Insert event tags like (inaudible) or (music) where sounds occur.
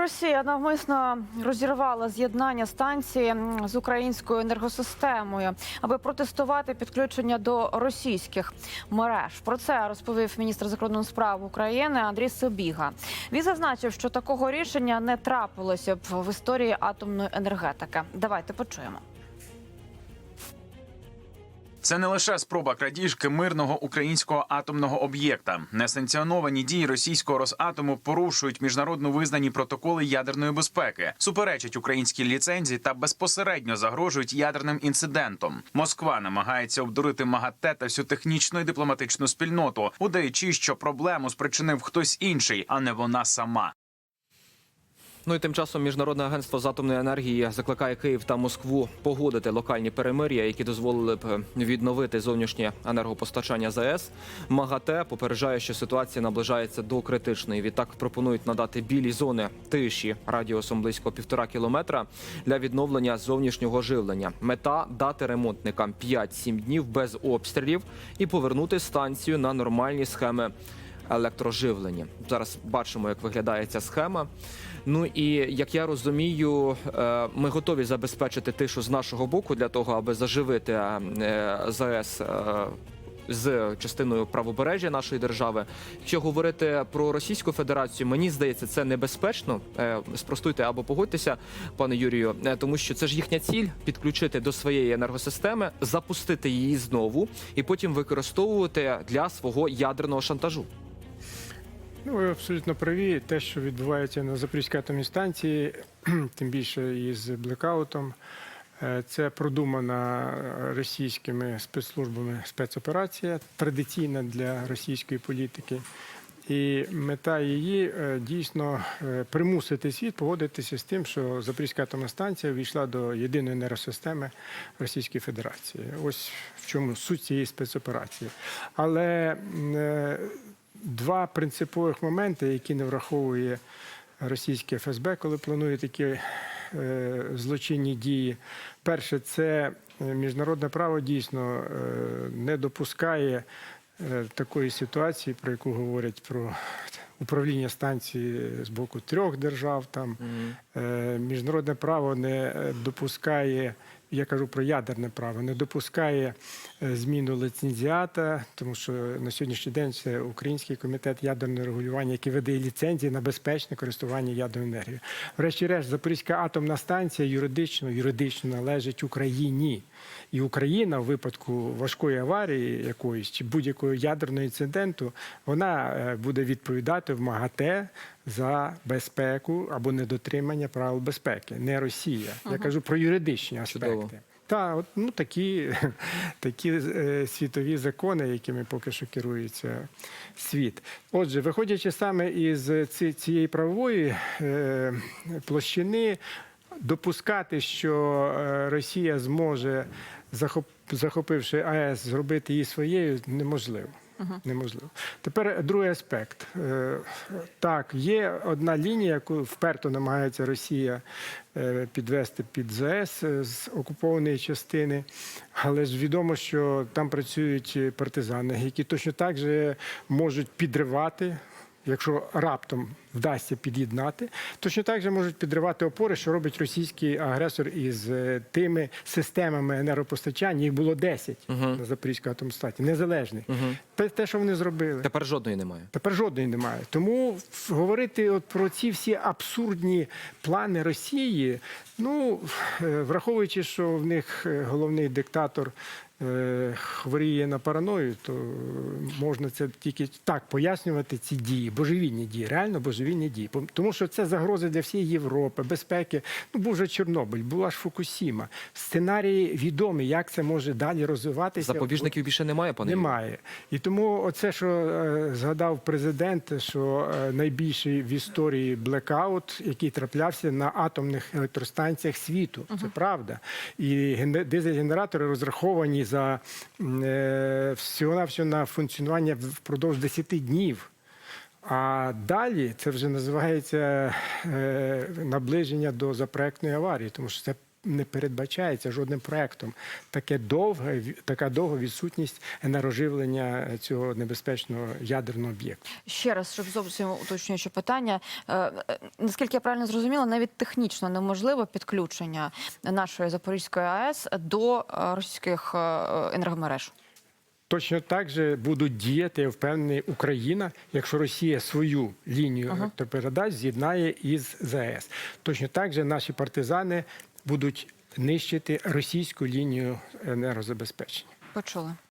Росія навмисно розірвала з'єднання станції з українською енергосистемою, аби протестувати підключення до російських мереж. Про це розповів міністр закордонних справ України Андрій Собіга. Він зазначив, що такого рішення не трапилося б в історії атомної енергетики. Давайте почуємо. Це не лише спроба крадіжки мирного українського атомного об'єкта. Несанкціоновані дії російського Росатому порушують міжнародно визнані протоколи ядерної безпеки, суперечать українській ліцензії та безпосередньо загрожують ядерним інцидентом. Москва намагається обдурити МАГАТЕ та всю технічну і дипломатичну спільноту, удаючи, що проблему спричинив хтось інший, а не вона сама. Ну і тим часом міжнародне агентство з атомної енергії закликає Київ та Москву погодити локальні перемир'я, які дозволили б відновити зовнішнє енергопостачання ЗАЕС. МАГАТЕ попереджає, що ситуація наближається до критичної. Відтак пропонують надати білі зони тиші радіусом близько півтора кілометра для відновлення зовнішнього живлення. Мета дати ремонтникам 5-7 днів без обстрілів і повернути станцію на нормальні схеми електроживлення. Зараз бачимо, як виглядає ця схема. Ну і як я розумію, е, ми готові забезпечити тишу з нашого боку для того, аби заживити е, ЗАЕС. е, З частиною правобережжя нашої держави, якщо говорити про Російську Федерацію, мені здається, це небезпечно. Спростуйте або погодьтеся, пане Юрію, тому що це ж їхня ціль підключити до своєї енергосистеми, запустити її знову і потім використовувати для свого ядерного шантажу. Ну, ви абсолютно праві. Те, що відбувається на Запорізькій атомній станції, (clears throat) тим більше із блекаутом, е, це продумана російськими спецслужбами спецоперація, традиційна для російської політики. І мета її е, дійсно е, примусити світ погодитися з тим, що Запорізька атомна станція війшла до єдиної енергосистеми Російської Федерації. Ось в чому суть цієї спецоперації. Але е, два принципових моменти, які не враховує російське ФСБ, коли планує такі е, злочинні дії. Перше, це е, міжнародне право дійсно е, не допускає такої ситуації, про яку говорять про управління станції з боку трьох держав. Там е, міжнародне право не допускає. Я кажу про ядерне право, не допускає е, зміну ліцензіата, тому що на сьогоднішній день це Український комітет ядерного регулювання, який видає ліцензії на безпечне користування ядерною енергією. Врешті-решт, Запорізька атомна станція юридично юридично належить Україні. І Україна в випадку важкої аварії якоїсь чи будь-якого ядерного інциденту, вона е, буде відповідати в МАГАТЕ за безпеку або недотримання правил безпеки, не Росія. Я кажу про юридичні аспекти. Чудово. Та от ну такі, (laughs) такі е, світові закони, якими поки що керується світ. Отже, виходячи саме із ці- цієї правової е, площини, допускати, що е, Росія зможе, захоп, захопивши АЕС, зробити її своєю, неможливо. Неможливо. Тепер другий аспект. Е, Так, є одна лінія, яку вперто намагається Росія е, підвести під ЗАЕС е, з окупованої частини, але ж відомо, що там працюють партизани, які точно так же можуть підривати. Якщо раптом вдасться під'єднати, точно так же можуть підривати опори, що робить російський агресор із е, тими системами енергопостачання. Їх було 10 на Запорізькій атомній станції, незалежних. Те, те, що вони зробили. Тепер жодної немає. Тепер жодної немає. Тому говорити от про ці всі абсурдні плани Росії, ну е, враховуючи, що в них е, головний диктатор хворіє на параною, то можна це тільки так пояснювати ці дії, божевільні дії, реально божевільні дії. Пом- Тому що це загрози для всієї Європи, безпеки. Ну був же Чорнобиль, була ж Фукусіма. Сценарії відомі, як це може далі розвиватися. Запобіжників більше немає, пане Немає. І тому оце, що е, згадав президент, що е, найбільший в історії блекаут, який траплявся на атомних електростанціях світу. Це правда. І дизель-генератори розраховані за м, е, всього-навсього на функціонування впродовж 10 днів. А далі це вже називається е, наближення до запроектної аварії, тому що це не передбачається жодним проектом. Таке довге, така довга відсутність енергоживлення цього небезпечного ядерного об'єкту. Ще раз, щоб зовсім уточнюючи питання, е, е, наскільки я правильно зрозуміла, навіть технічно неможливо підключення нашої Запорізької АЕС до російських енергомереж. Точно так же будуть діяти, я впевнений, Україна, якщо Росія свою лінію електропередач з'єднає із ЗАЕС. Точно так же наші партизани будуть нищити російську лінію енергозабезпечення. Почули.